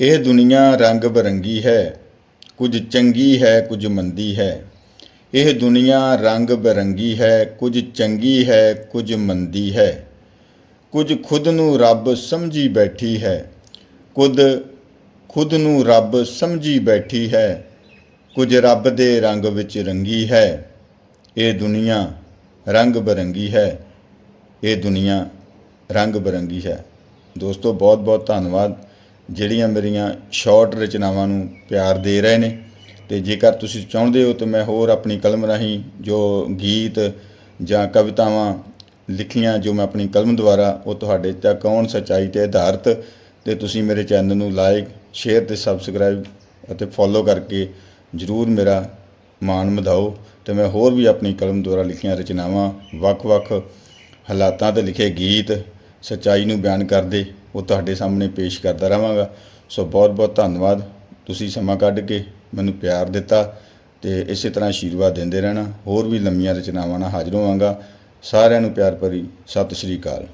ਇਹ ਦੁਨੀਆ ਰੰਗ ਬਰੰਗੀ ਹੈ, ਕੁਝ ਚੰਗੀ ਹੈ, ਕੁਝ ਮੰਦੀ ਹੈ। ਇਹ ਦੁਨੀਆ ਰੰਗ ਬਰੰਗੀ ਹੈ, ਕੁਝ ਚੰਗੀ ਹੈ, ਕੁਝ ਮੰਦੀ ਹੈ। ਕੁਝ ਖੁਦ ਨੂੰ ਰੱਬ ਸਮਝੀ ਬੈਠੀ ਹੈ, ਕੁਝ ਖੁਦ ਨੂੰ ਰੱਬ ਸਮਝੀ ਬੈਠੀ ਹੈ, ਕੁਝ ਰੱਬ ਦੇ ਰੰਗ ਵਿੱਚ ਰੰਗੀ ਹੈ। ਇਹ ਦੁਨੀਆ ਰੰਗ ਬਰੰਗੀ ਹੈ, ਇਹ ਦੁਨੀਆ ਰੰਗ ਬਰੰਗੀ ਹੈ। ਦੋਸਤੋ ਬਹੁਤ ਬਹੁਤ ਧੰਨਵਾਦ। ਜਿਹੜੀਆਂ ਮੇਰੀਆਂ ਸ਼ਾਰਟ ਰਚਨਾਵਾਂ ਨੂੰ ਪਿਆਰ ਦੇ ਰਹੇ ਨੇ ਤੇ ਜੇਕਰ ਤੁਸੀਂ ਚਾਹੁੰਦੇ ਹੋ ਤਾਂ ਮੈਂ ਹੋਰ ਆਪਣੀ ਕਲਮ ਰਾਹੀਂ ਜੋ ਗੀਤ ਜਾਂ ਕਵਿਤਾਵਾਂ ਲਿਖੀਆਂ ਜੋ ਮੈਂ ਆਪਣੀ ਕਲਮ ਦੁਆਰਾ ਉਹ ਤੁਹਾਡੇ ਤੱਕ ਆਉਣ ਸੱਚਾਈ ਤੇ ਆਧਾਰਿਤ ਤੇ ਤੁਸੀਂ ਮੇਰੇ ਚੈਨਲ ਨੂੰ ਲਾਈਕ ਸ਼ੇਅਰ ਤੇ ਸਬਸਕ੍ਰਾਈਬ ਅਤੇ ਫੋਲੋ ਕਰਕੇ ਜਰੂਰ ਮੇਰਾ ਮਾਣ ਵਧਾਓ ਤੇ ਮੈਂ ਹੋਰ ਵੀ ਆਪਣੀ ਕਲਮ ਦੁਆਰਾ ਲਿਖੀਆਂ ਰਚਨਾਵਾਂ ਵੱਖ-ਵੱਖ ਹਾਲਾਤਾਂ ਤੇ ਲਿਖੇ ਗੀਤ ਸੱਚਾਈ ਨੂੰ ਬਿਆਨ ਕਰਦੇ ਉਹ ਤੁਹਾਡੇ ਸਾਹਮਣੇ ਪੇਸ਼ ਕਰਦਾ ਰਹਾਂਗਾ। ਸੋ ਬਹੁਤ-ਬਹੁਤ ਧੰਨਵਾਦ। ਤੁਸੀਂ ਸਮਾਂ ਕੱਢ ਕੇ ਮੈਨੂੰ ਪਿਆਰ ਦਿੱਤਾ ਤੇ ਇਸੇ ਤਰ੍ਹਾਂ ਆਸ਼ੀਰਵਾਦ ਦਿੰਦੇ ਰਹਿਣਾ। ਹੋਰ ਵੀ ਲੰਮੀਆਂ ਰਚਨਾਵਾਂ ਨਾਲ ਹਾਜ਼ਰ ਹੋਵਾਂਗਾ। ਸਾਰਿਆਂ ਨੂੰ ਪਿਆਰ ਭਰੀ ਸਤਿ ਸ਼੍ਰੀ ਅਕਾਲ।